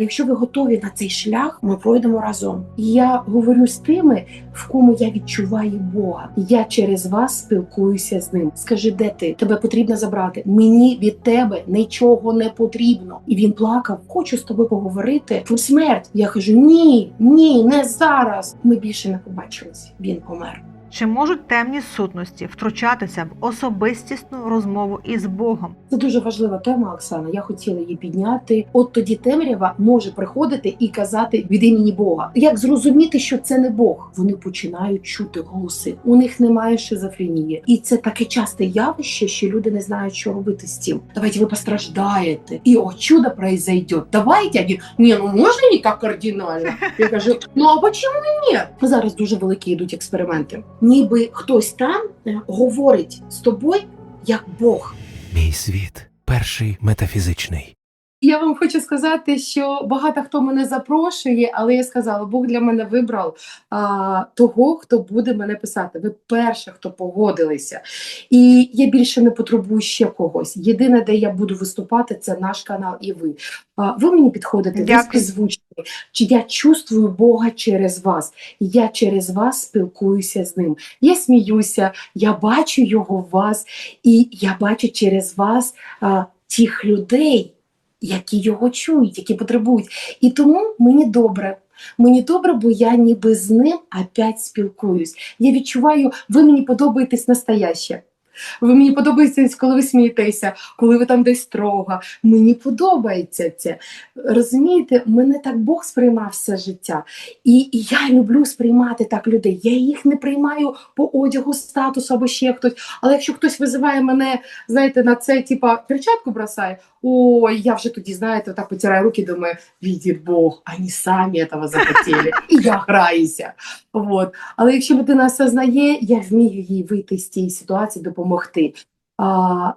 Якщо ви готові на цей шлях, ми пройдемо разом. І я говорю з тими, в кому я відчуваю Бога. Я через вас спілкуюся з ним. Скажи, де ти? Тебе потрібно забрати. Мені від тебе нічого не потрібно. І він плакав: Хочу з тобою поговорити про смерть. Я кажу: ні, ні, не зараз. Ми більше не побачились. Він помер. Чи можуть темні сутності втручатися в особистісну розмову із Богом? Це дуже важлива тема, Оксана. Я хотіла її підняти. От тоді темрява може приходити і казати від імені Бога. Як зрозуміти, що це не Бог? Вони починають чути голоси. У них немає шизофренії, і це таке часте явище, що люди не знають, що робити з цим. Давайте ви постраждаєте, і о чудо произойдет. Давайте Они, ні, ну можна не так кардинально. Я кажу, ну а почему ні? Зараз дуже великі йдуть експерименти. Ніби хтось там е, говорить з тобою як Бог. Мій світ перший метафізичний. Я вам хочу сказати, що багато хто мене запрошує, але я сказала, Бог для мене вибрав а, того, хто буде мене писати. Ви перше, хто погодилися. І я більше не потребую ще когось. Єдине, де я буду виступати, це наш канал і ви. А, ви мені підходите, ви Дякую. співзвучні. Чи я чувствую Бога через вас? Я через вас спілкуюся з ним. Я сміюся, я бачу його в вас, і я бачу через вас а, тих людей які його чують, які потребують. І тому мені добре. Мені добре, бо я ніби з ним опять спілкуюсь. Я відчуваю, ви мені подобаєтесь настояще. Ви мені подобаєтесь, коли ви смієтеся, коли ви там десь строго. Мені подобається це. Розумієте, мене так Бог сприймав все життя. І, і я люблю сприймати так людей. Я їх не приймаю по одягу, статусу або ще хтось. Але якщо хтось визиває мене, знаєте, на це, типа, перчатку бросає, ой, я вже тоді, знаєте, так потираю руки, думаю, видит Бог, вони самі цього захотіли. І я граюся. Вот. Але якщо людина осознає, я вмію їй вийти з цієї ситуації, допомогти. А,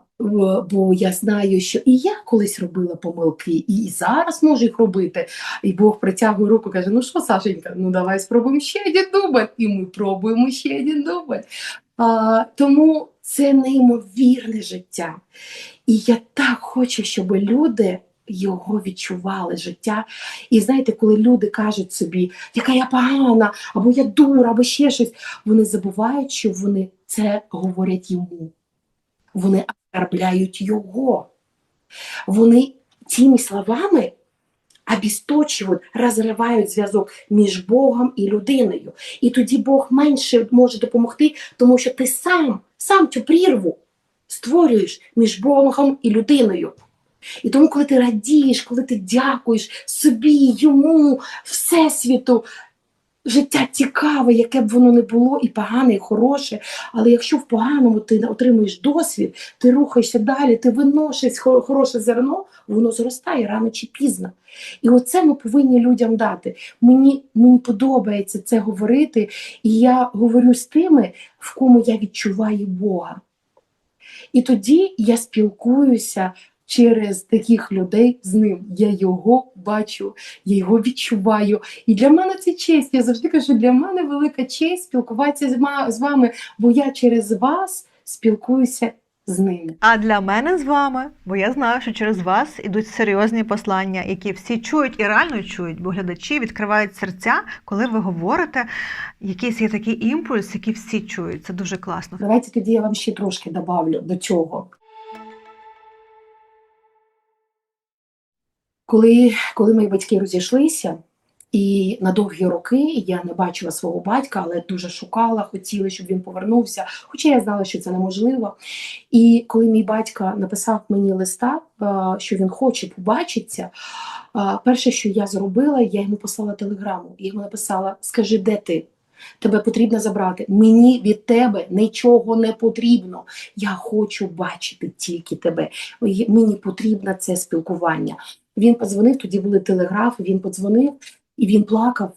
бо я знаю, що і я колись робила помилки, і зараз можу їх робити. І Бог притягує руку, каже: Ну що, Сашенька, ну давай спробуємо ще один дубль. І ми пробуємо ще один дубль. А, тому це неймовірне життя. І я так хочу, щоб люди його відчували життя. І знаєте, коли люди кажуть собі, яка я погана, або я дура, або ще щось, вони забувають, що вони це говорять йому. Вони оскорбляють його. Вони цими словами обісточують, розривають зв'язок між Богом і людиною. І тоді Бог менше може допомогти, тому що ти сам, сам цю прірву створюєш між Богом і людиною. І тому, коли ти радієш, коли ти дякуєш собі, йому, всесвіту, життя цікаве, яке б воно не було, і погане, і хороше. Але якщо в поганому ти отримуєш досвід, ти рухаєшся далі, ти виносиш хороше зерно, воно зростає рано чи пізно. І оце ми повинні людям дати. Мені, мені подобається це говорити, і я говорю з тими, в кому я відчуваю Бога. І тоді я спілкуюся через таких людей з ним. Я його бачу, я його відчуваю. І для мене це честь. Я завжди кажу, для мене велика честь спілкуватися з вами, бо я через вас спілкуюся з ним. А для мене з вами, бо я знаю, що через вас ідуть серйозні послання, які всі чують і реально чують, бо глядачі відкривають серця, коли ви говорите. Якийсь є такий імпульс, який всі чують. Це дуже класно. Давайте тоді я вам ще трошки добавлю до цього. Коли, коли мої батьки розійшлися, і на довгі роки я не бачила свого батька, але дуже шукала, хотіла, щоб він повернувся. Хоча я знала, що це неможливо. І коли мій батько написав мені листа, е, що він хоче побачитися, е, перше, що я зробила, я йому послала телеграму. Я йому написала: Скажи, де ти? Тебе потрібно забрати. Мені від тебе нічого не потрібно. Я хочу бачити тільки тебе. Мені потрібно це спілкування. Він подзвонив, тоді були телеграфи, він подзвонив і він плакав,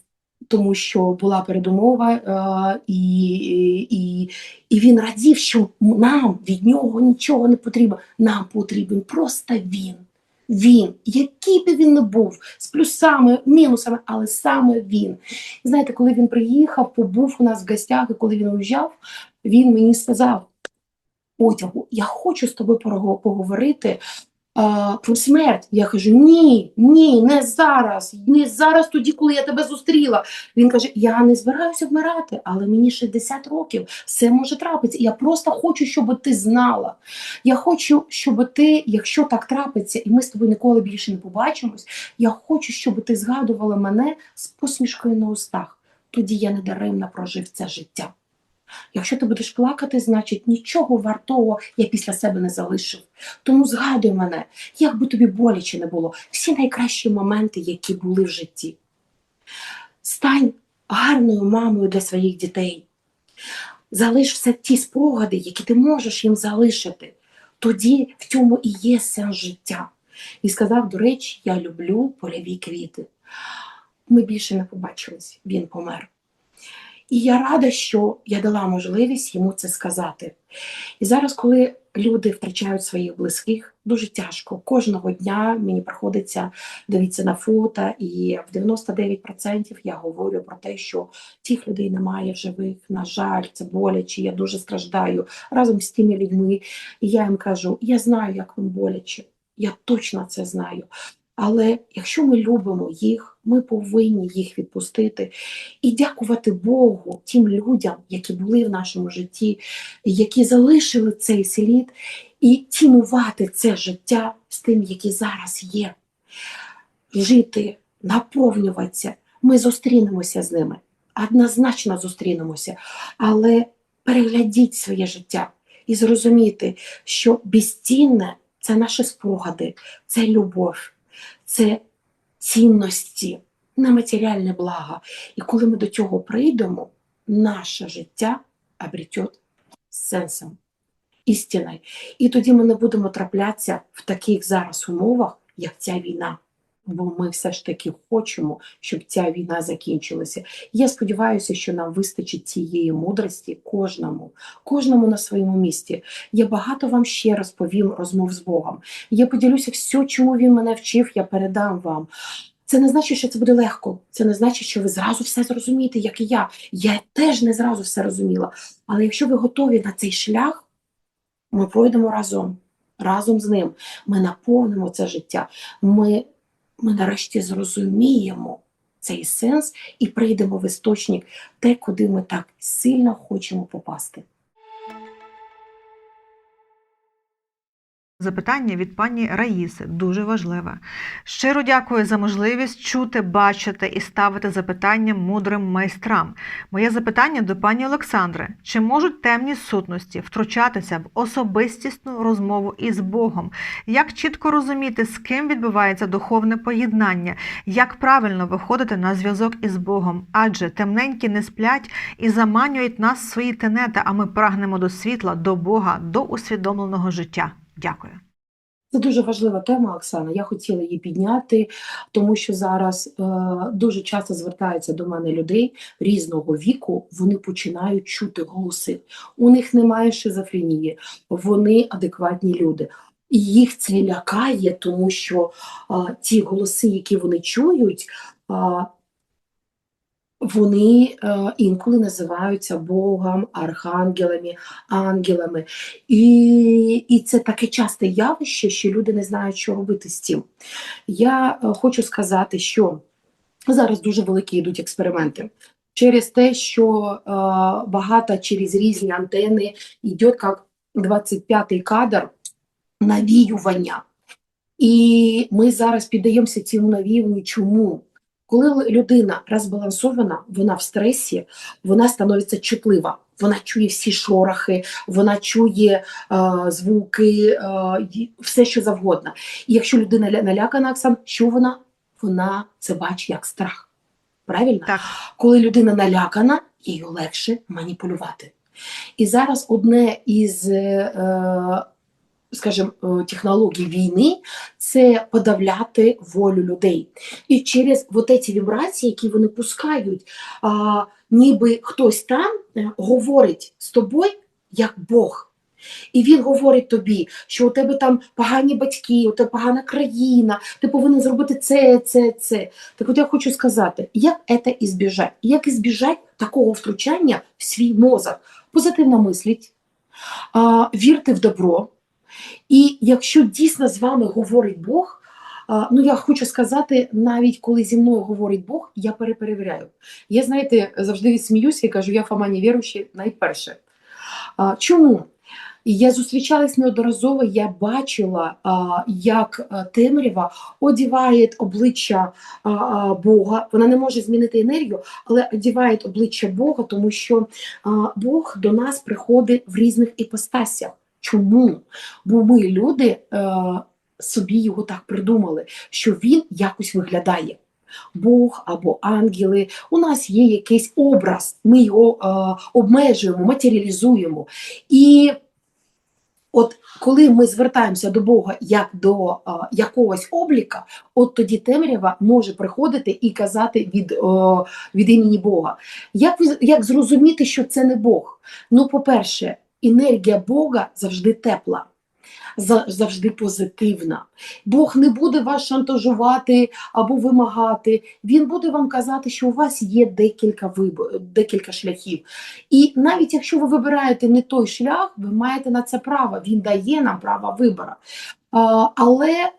тому що була передумова, е, і, і, і він радів, що нам від нього нічого не потрібно. Нам потрібен просто він. Він, який би він не був, з плюсами, мінусами, але саме він. Знаєте, коли він приїхав, побув у нас в гостях, і коли він уїжджав, він мені сказав: Отягу, я хочу з тобою поговорити. Про смерть. Я кажу: ні, ні, не зараз, не зараз, тоді, коли я тебе зустріла. Він каже: Я не збираюся вмирати, але мені 60 років, все може трапитися. Я просто хочу, щоб ти знала. Я хочу, щоб ти, якщо так трапиться, і ми з тобою ніколи більше не побачимось, я хочу, щоб ти згадувала мене з посмішкою на устах. Тоді я недаремно прожив це життя. Якщо ти будеш плакати, значить нічого вартого я після себе не залишив. Тому згадуй мене, як би тобі боляче не було, всі найкращі моменти, які були в житті. Стань гарною мамою для своїх дітей. Залиш все ті спогади, які ти можеш їм залишити. Тоді в цьому і є сенс життя. І сказав, до речі, я люблю польові квіти. Ми більше не побачились, він помер. І я рада, що я дала можливість йому це сказати. І зараз, коли люди втрачають своїх близьких, дуже тяжко. Кожного дня мені приходиться дивитися на фото, і в 99% я говорю про те, що тих людей немає живих. На жаль, це боляче, я дуже страждаю разом з тими людьми. І я їм кажу: я знаю, як вам боляче, я точно це знаю. Але якщо ми любимо їх, ми повинні їх відпустити і дякувати Богу тим людям, які були в нашому житті, які залишили цей слід, і цінувати це життя з тим, які зараз є. Жити, наповнюватися. Ми зустрінемося з ними, однозначно зустрінемося, але переглядіть своє життя і зрозумійте, що безцінне це наші спогади, це любов, це цінності, нематеріальне благо. І коли ми до цього прийдемо, наше життя обретет сенсом, істиною. І тоді ми не будемо траплятися в таких зараз умовах, як ця війна. Бо ми все ж таки хочемо, щоб ця війна закінчилася. Я сподіваюся, що нам вистачить цієї мудрості кожному, кожному на своєму місці. Я багато вам ще розповім розмов з Богом. Я поділюся все, чому він мене вчив, я передам вам. Це не значить, що це буде легко. Це не значить, що ви зразу все зрозумієте, як і я. Я теж не зразу все розуміла. Але якщо ви готові на цей шлях, ми пройдемо разом, разом з ним. Ми наповнимо це життя. Ми, ми нарешті зрозуміємо цей сенс і прийдемо в істочник, те, куди ми так сильно хочемо попасти. Запитання від пані Раїси дуже важливе. Щиро дякую за можливість чути, бачити і ставити запитання мудрим майстрам. Моє запитання до пані Олександри: чи можуть темні сутності втручатися в особистісну розмову із Богом? Як чітко розуміти, з ким відбувається духовне поєднання, як правильно виходити на зв'язок із Богом? Адже темненькі не сплять і заманюють нас в свої тенети, а ми прагнемо до світла, до Бога, до усвідомленого життя. Дякую. Це дуже важлива тема, Оксана. Я хотіла її підняти, тому що зараз е, дуже часто звертаються до мене людей різного віку. Вони починають чути голоси. У них немає шизофренії, вони адекватні люди. І їх це лякає, тому що е, ті голоси, які вони чують, е, вони е, інколи називаються Богом, архангелами, ангелами. І, і це таке часте явище, що люди не знають, що робити з цим. Я е, хочу сказати, що зараз дуже великі йдуть експерименти. Через те, що е, багато через різні антени йде як 25-й кадр навіювання. І ми зараз піддаємося цьому навіюванню. Чому? Коли людина розбалансована, вона в стресі, вона становиться чутлива. Вона чує всі шорохи, вона чує е, звуки, е, все що завгодно. І якщо людина налякана, Оксан, що вона? Вона це бачить як страх. Правильно? Так. Коли людина налякана, їй легше маніпулювати. І зараз одне із, е, е, скажімо, е, технологій війни це подавляти волю людей. І через вот ці вібрації, які вони пускають, ніби хтось там е, говорить з тобою як Бог. І він говорить тобі, що у тебе там погані батьки, у тебе погана країна, ти повинен зробити це, це, це. Так от я хочу сказати, як це ізбіжати? Як ізбіжати такого втручання в свій мозок? Позитивно мисліть, вірте в добро, І якщо дійсно з вами говорить Бог, ну я хочу сказати, навіть коли зі мною говорить Бог, я переперевіряю. Я, знаєте, завжди сміюся і кажу, я Фома невіруючий найперше. Чому? Я зустрічалась неодноразово, я бачила, як темрява одіває обличчя Бога. Вона не може змінити енергію, але одіває обличчя Бога, тому що Бог до нас приходить в різних іпостасях. Чому? Бо ми, люди, е, собі його так придумали, що він якось виглядає. Бог або ангели, у нас є якийсь образ, ми його е, обмежуємо, матеріалізуємо. І от коли ми звертаємося до Бога як до е, якогось обліка, от тоді темрява може приходити і казати від, е, від імені Бога. Як, як зрозуміти, що це не Бог? Ну, по-перше, енергія Бога завжди тепла. Завжди позитивна. Бог не буде вас шантажувати або вимагати. Він буде вам казати, що у вас є декілька вибор, декілька шляхів. І навіть якщо ви вибираєте не той шлях, ви маєте на це право. Він дає нам право вибору. Але е,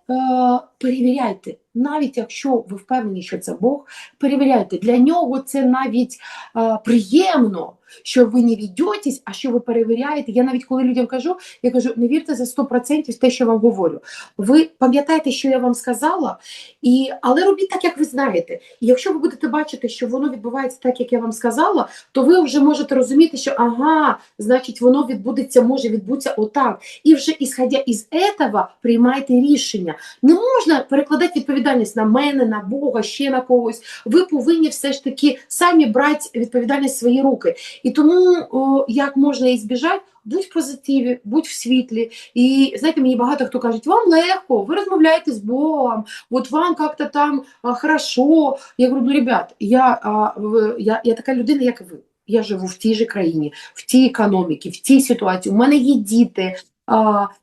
перевіряйте, навіть якщо ви впевнені, що це Бог, перевіряйте. Для нього це навіть е, приємно, що ви не віддетесь, а що ви перевіряєте. Я навіть коли людям кажу, я кажу, не вірте за 100% в те, що вам говорю. Ви пам'ятаєте, що я вам сказала, і, але робіть так, як ви знаєте. І якщо ви будете бачити, що воно відбувається так, як я вам сказала, то ви вже можете розуміти, що ага, значить, воно відбудеться, може відбутися отак. І вже ісходя із этого приймайте рішення. Не можна перекладати відповідальність на мене, на Бога, ще на когось. Ви повинні все ж таки самі брати відповідальність в свої руки. І тому о, як можна її збіжати, будь в позитиві, будь в світлі. І знаєте, мені багато хто кажуть, вам легко, ви розмовляєте з Богом, от вам як-то там а, хорошо. Я говорю, ну, ребят, я, а, я, я така людина, як і ви. Я живу в тій же країні, в тій економіці, в тій ситуації. У мене є діти,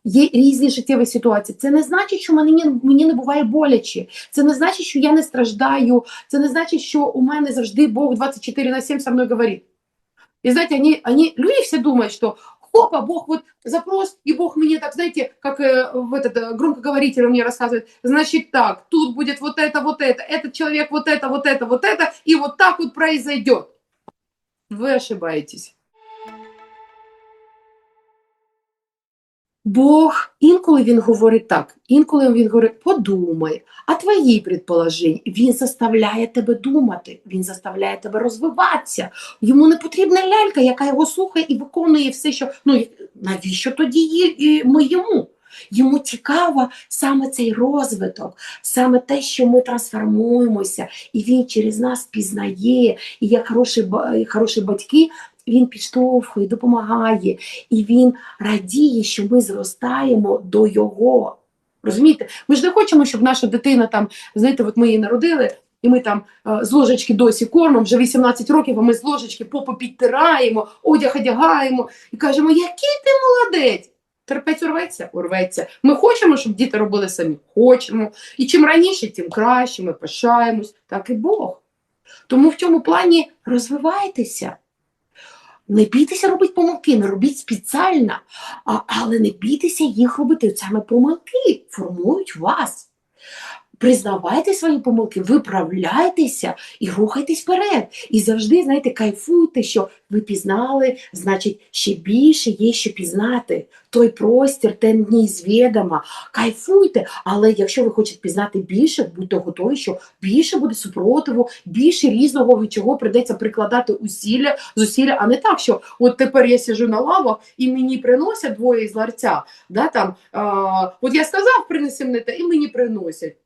є різні життєві ситуації. Це не значить, що мені, мені не буває боляче. Це не значить, що я не страждаю. Це не значить, що у мене завжди Бог 24 на 7 со мною говорить. И знаете, они, они, люди все думают, что хопа, Бог вот запрос, и Бог мне так, знаете, как э, в этот э, громкоговоритель мне рассказывает, значит так, тут будет вот это, вот это, этот человек вот это, вот это, вот это, и вот так вот произойдет. Вы ошибаетесь. Бог інколи він говорить так, інколи він говорить, подумай, а твої предположення, він заставляє тебе думати, він заставляє тебе розвиватися. Йому не потрібна лялька, яка його слухає і виконує все, що ну навіщо тоді ми йому? Йому цікаво саме цей розвиток, саме те, що ми трансформуємося, і він через нас пізнає, і як хороші, хороші батьки, він підштовхує, допомагає, і він радіє, що ми зростаємо до його. Розумієте? Ми ж не хочемо, щоб наша дитина там, знаєте, от ми її народили, і ми там е, з ложечки досі кормимо, вже 18 років, а ми з ложечки попу підтираємо, одяг одягаємо і кажемо, який ти молодець! Терпець урветься? Урветься. Ми хочемо, щоб діти робили самі. Хочемо. І чим раніше, тим краще, ми пишаємось, так і Бог. Тому в цьому плані розвивайтеся. Не бійтеся робити помилки, не робіть спеціально, але не бійтеся їх робити. Саме помилки формують вас. Признавайте свої помилки, виправляйтеся і рухайтесь вперед. І завжди, знаєте, кайфуйте, що ви пізнали, значить, ще більше є що пізнати. Той простір, те неізвідомо. Кайфуйте, але якщо ви хочете пізнати більше, будьте готові, що більше буде супротиву, більше різного, від чого прийдеться прикладати усілля, зусилля, а не так, що от тепер я сижу на лавах і мені приносять двоє з ларця. Да, там, а, от я сказав, принеси мені те, і мені приносять.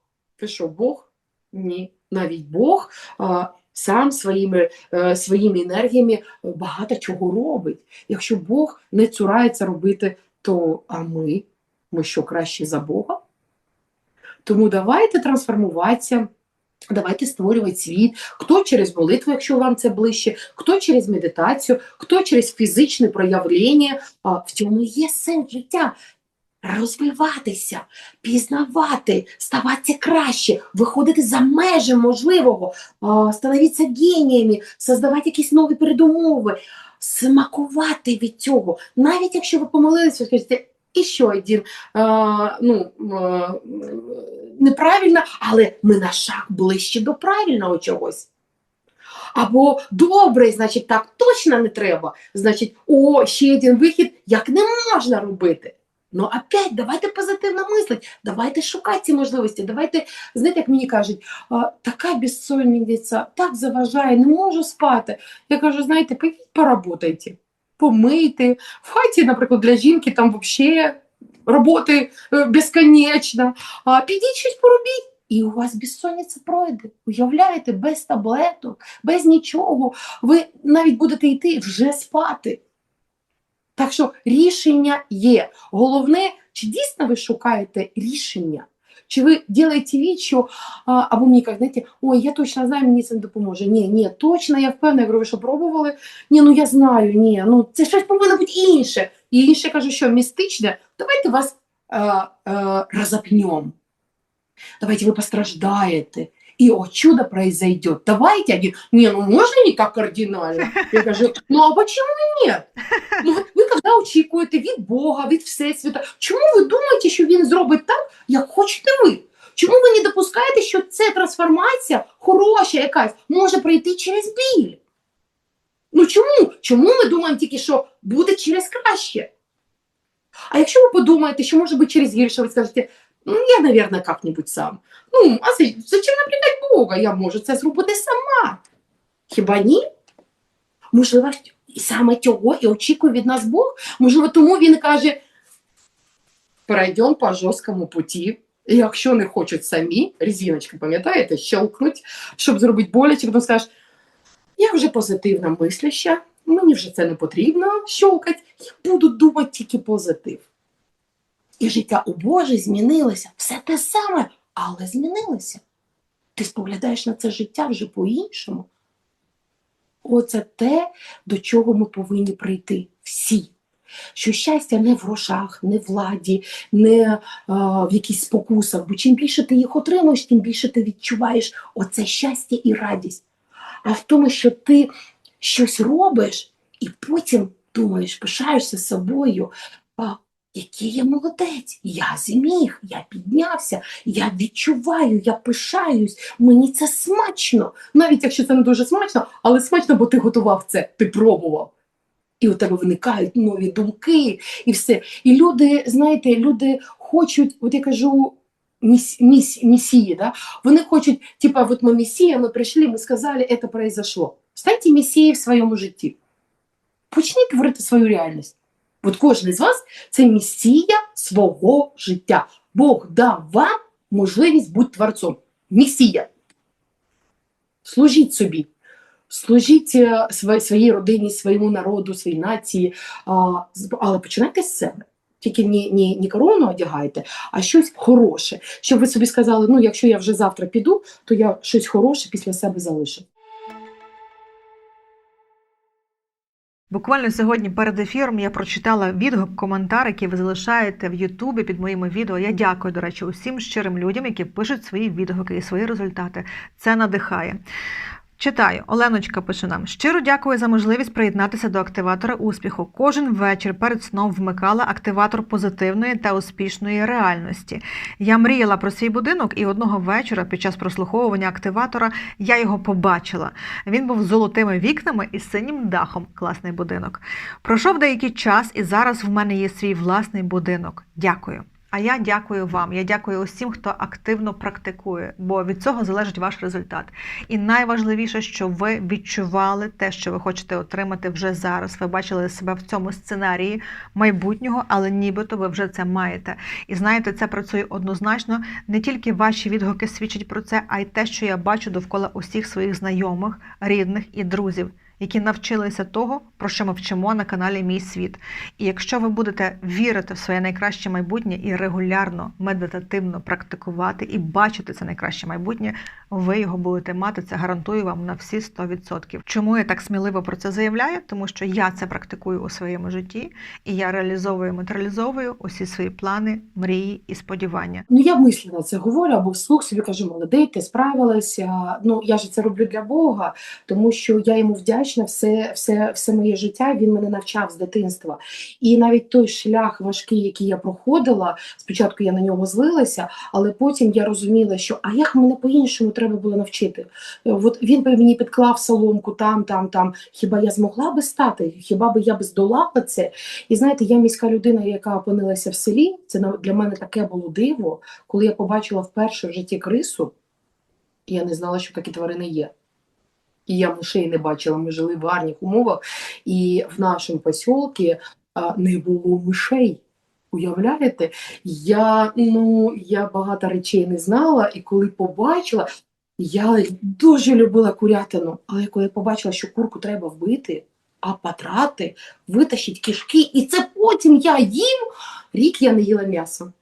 Ви що, Бог? Ні. Навіть Бог а, сам своїми, е, своїми енергіями багато чого робить. Якщо Бог не цурається робити, то а ми? Ми що краще за Бога? Тому давайте трансформуватися. Давайте створювати світ, хто через молитву, якщо вам це ближче, хто через медитацію, хто через фізичне проявлення. В цьому є сенс життя. Розвиватися, пізнавати, ставатися краще, виходити за межі можливого, становитися геніями, создавати якісь нові передумови, смакувати від цього. Навіть якщо ви помилилися, ви скажете, ще один, е, ну, е, неправильно, але ми на шаг ближче до правильного чогось. Або добре, значить, так точно не треба. Значить, о, ще один вихід, як не можна робити. Ну, опять, давайте позитивно мислити, давайте шукати ці можливості, давайте, знаєте, як мені кажуть, така безсонниця, так заважає, не можу спати. Я кажу, знаєте, підіть поработайте, помийте. В хаті, наприклад, для жінки там взагалі роботи е, безконечно. А підіть щось поробіть. І у вас безсонниця пройде. Уявляєте, без таблеток, без нічого. Ви навіть будете йти вже спати. Так що рішення є. Головне, чи дійсно ви шукаєте рішення? Чи ви від, що або мені кажуть, знаєте, ой, я точно знаю, мені це не допоможе. Ні, ні, точно, я впевнена, я говорю, ви що пробували? Ні, ну я знаю, ні, ну це щось повинно бути інше. І інше кажу, що містичне, давайте вас е, е, розопнем. Давайте вы постраждаете. И, о, чудо произойдет. Давайте один. Не, ну можно не так кардинально? Я кажу, ну а почему нет? Ну, ви, ви коли очікуєте від Бога, від Всесвіта, чому ви думаєте, що він зробить так, як хочете ви? Чому ви не допускаєте, що ця трансформація, хороша якась, може пройти через біль? Ну чому? Чому ми думаємо тільки, що буде через краще? А якщо ви подумаєте, що може бути через гірше, ви скажете, ну я, наверное, как-нибудь сам. Ну, а за- зачем напрягати Бога? Я можу це зробити сама. Хіба ні? Можливо, саме цього і очікує від нас Бог. Можливо, тому він каже: перейдемо по жорсткому путі. Якщо не хочуть самі, резиночка, пам'ятаєте, щелкнуть, щоб зробити боляче, потім скажеш, я вже позитивна мисляща, мені вже це не потрібно щелкати, я буду думати тільки позитив. І життя у Боже змінилося. Все те саме, але змінилося. Ти споглядаєш на це життя вже по-іншому. Оце те, до чого ми повинні прийти всі. Що щастя не в грошах, не в владі, не а, в якихось спокусах. Бо чим більше ти їх отримуєш, тим більше ти відчуваєш оце щастя і радість. А в тому, що ти щось робиш, і потім думаєш, пишаєшся собою який я молодець, я зміг, я піднявся, я відчуваю, я пишаюсь, мені це смачно. Навіть якщо це не дуже смачно, але смачно, бо ти готував це, ти пробував. І у тебе виникають нові думки, і все. І люди, знаєте, люди хочуть, от я кажу, міс, міс, мессии, да? вони хочуть, типа, вот мы мессия, мы прийшли, ми сказали, это произошло. Станьте мессией в своєму житті. Почніть творити свою реальність. От кожен з вас це месія свого життя. Бог дав вам можливість бути творцом. Месія. Служіть собі. Служіть е, своїй, родині, своєму народу, своїй нації, але починайте з себе. Тільки не, не, не корону одягайте, а щось хороше. Щоб ви собі сказали, ну якщо я вже завтра піду, то я щось хороше після себе залишу. Буквально сьогодні перед ефіром я прочитала відгук, коментар, який ви залишаєте в Ютубі під моїми відео. Я дякую, до речі, усім щирим людям, які пишуть свої відгуки і свої результати. Це надихає. Читаю, Оленочка пише нам: щиро дякую за можливість приєднатися до активатора успіху. Кожен вечір перед сном вмикала активатор позитивної та успішної реальності. Я мріяла про свій будинок, і одного вечора під час прослуховування активатора я його побачила. Він був з золотими вікнами і синім дахом. Класний будинок. Пройшов деякий час, і зараз в мене є свій власний будинок. Дякую. А я дякую вам. Я дякую усім, хто активно практикує, бо від цього залежить ваш результат. І найважливіше, що ви відчували те, що ви хочете отримати вже зараз. Ви бачили себе в цьому сценарії майбутнього, але нібито ви вже це маєте. І знаєте, це працює однозначно. Не тільки ваші відгуки свідчать про це, а й те, що я бачу довкола усіх своїх знайомих, рідних і друзів. Які навчилися того, про що ми вчимо на каналі Мій світ. І якщо ви будете вірити в своє найкраще майбутнє і регулярно медитативно практикувати і бачити це найкраще майбутнє, ви його будете мати. Це гарантую вам на всі 100%. Чому я так сміливо про це заявляю? Тому що я це практикую у своєму житті, і я реалізовую, матеріалізовую усі свої плани, мрії і сподівання. Ну, я мислено це говорю, або вслух собі кажу, молодий, ти справилася. Ну, я ж це роблю для Бога, тому що я йому вдячна вдячна все, все, все моє життя. Він мене навчав з дитинства. І навіть той шлях важкий, який я проходила, спочатку я на нього злилася, але потім я розуміла, що а як мене по-іншому треба було навчити. От він би мені підклав соломку там, там, там. Хіба я змогла би стати? Хіба би я би здолала це? І знаєте, я міська людина, яка опинилася в селі. Це для мене таке було диво, коли я побачила вперше в житті крису. Я не знала, що такі тварини є. І я мишей не бачила. Ми жили в гарних умовах, і в нашому посілці не було мишей. Уявляєте? Я, ну, я багато речей не знала, і коли побачила, я дуже любила курятину, але коли побачила, що курку треба вбити, а потрати, витащить кишки, і це потім я їм, рік я не їла м'ясо.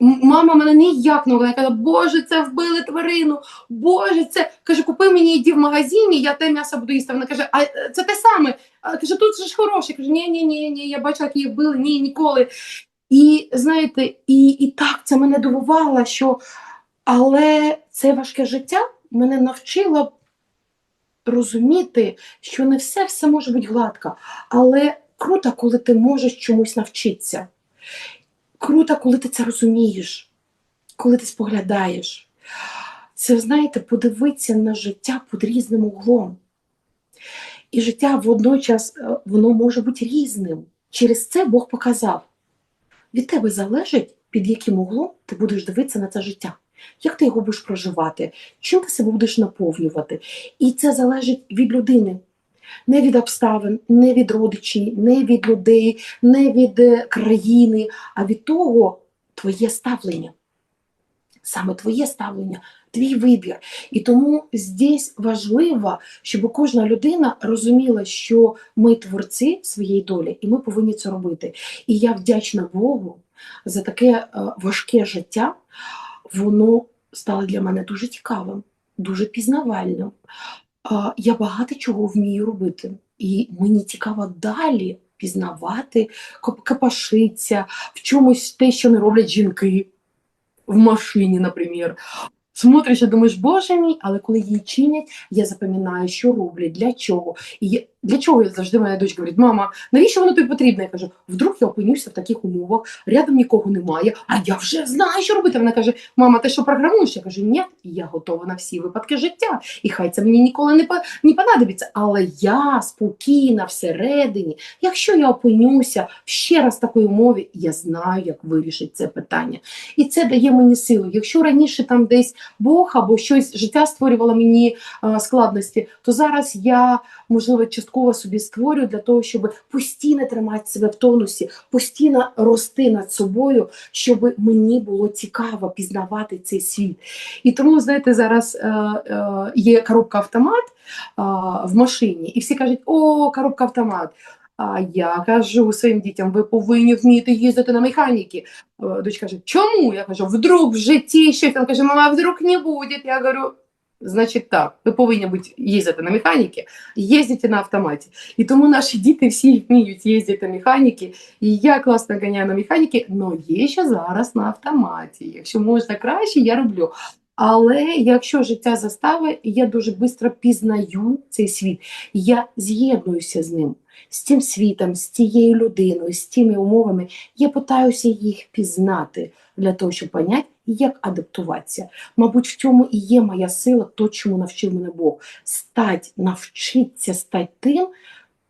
Мама мене ніяк не вона каже, Боже, це вбили тварину, Боже, це каже, купи мені іди в магазині, я те м'ясо буду їсти. Вона каже, а е, це те саме. А, каже, тут же ж хороше. Каже, ні, ні, ні, ні, я бачила, як її вбили, ні, ніколи. І знаєте, і, і так це мене дивувало, що але це важке життя мене навчило розуміти, що не все все може бути гладко, але круто, коли ти можеш чомусь навчитися. Круто, коли ти це розумієш, коли ти споглядаєш. Це, знаєте, подивитися на життя під різним углом. І життя водночас е, воно може бути різним. Через це Бог показав. Від тебе залежить, під яким углом ти будеш дивитися на це життя. Як ти його будеш проживати, чим ти себе будеш наповнювати. І це залежить від людини, не від обставин, не від родичів, не від людей, не від е, країни, а від того твоє ставлення. Саме твоє ставлення, твій вибір. І тому здесь важливо, щоб кожна людина розуміла, що ми творці своєї долі, і ми повинні це робити. І я вдячна Богу за таке е, важке життя. Воно стало для мене дуже цікавим, дуже пізнавальним. Я багато чого вмію робити, і мені цікаво далі пізнавати, копашитися в чомусь те, що не роблять жінки в машині, наприклад. Смотриш і думаєш, боже мій, але коли її чинять, я запам'ятаю, що роблять, для чого. І для чого я завжди моя дочка говорить, мама, навіщо воно тобі потрібно? Я кажу, вдруг я опинюся в таких умовах, рядом нікого немає, а я вже знаю, що робити. Вона каже, мама, ти що програмуєш? Я кажу, ні, я готова на всі випадки життя. І хай це мені ніколи не, не понадобиться. Але я спокійна всередині, якщо я опинюся ще раз в такій умові, я знаю, як вирішити це питання. І це дає мені силу. Якщо раніше там десь Бог або щось життя створювало мені е, складності, то зараз я, можливо, частково собі створюю для того, щоб постійно тримати себе в тонусі, постійно рости над собою, щоб мені було цікаво пізнавати цей світ. І тому, знаєте, зараз е, е, є коробка автомат е, в машині, і всі кажуть, о, коробка автомат. А я кажу своїм дітям, ви повинні вміти їздити на механіки. Е, Дочка каже, чому? Я кажу, вдруг в житті щось. Вона каже, мама, вдруг не буде. Я говорю, значить так, ви повинні бути їздити на механіки, їздите на автоматі. І тому наші діти всі вміють їздити на механіки. І я класно ганяю на механіки, але є ще зараз на автоматі. Якщо можна краще, я роблю. Але якщо життя заставить, я дуже швидко пізнаю цей світ. Я з'єднуюся з ним, з цим світом, з тією людиною, з тими умовами. Я питаюся їх пізнати для того, щоб поняти, як адаптуватися. Мабуть, в цьому і є моя сила, то, чому навчив мене Бог. Стать, навчитися стати тим,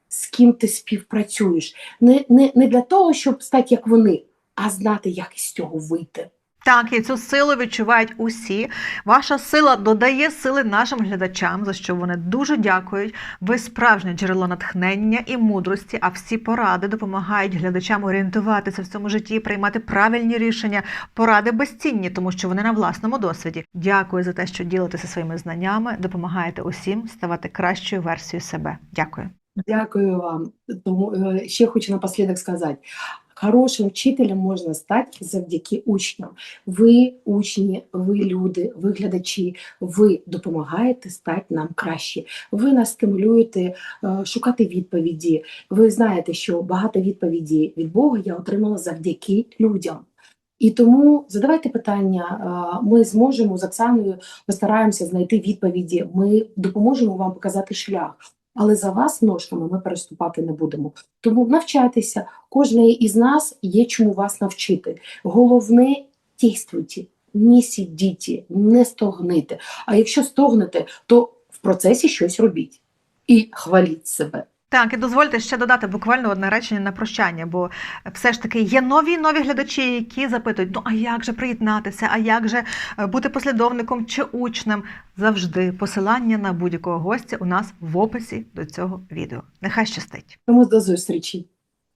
з ким ти співпрацюєш. Не, не, не для того, щоб стати як вони, а знати, як із цього вийти. Так, і цю силу відчувають усі. Ваша сила додає сили нашим глядачам, за що вони дуже дякують. Ви справжнє джерело натхнення і мудрості, а всі поради допомагають глядачам орієнтуватися в цьому житті, приймати правильні рішення. Поради безцінні, тому що вони на власному досвіді. Дякую за те, що ділитеся своїми знаннями, допомагаєте усім ставати кращою версією себе. Дякую. Дякую вам. Тому е, ще хочу напослідок сказати. Хорошим вчителем можна стати завдяки учням. Ви учні, ви люди, ви глядачі, ви допомагаєте стати нам краще. Ви нас стимулюєте е, шукати відповіді. Ви знаєте, що багато відповідей від Бога я отримала завдяки людям. І тому задавайте питання, е, ми зможемо з Оксаною постараємося знайти відповіді. Ми допоможемо вам показати шлях. Але за вас ножками ми переступати не будемо. Тому навчайтеся, кожної із нас є чому вас навчити. Головне дійствуйте, не сидіть, не стогните. А якщо стогнете, то в процесі щось робіть і хваліть себе. Так, і дозвольте ще додати буквально одне речення на прощання, бо все ж таки є нові нові глядачі, які запитують: ну а як же приєднатися, а як же е, бути послідовником чи учнем? Завжди посилання на будь-якого гостя у нас в описі до цього відео. Нехай щастить. Тому до зустрічі.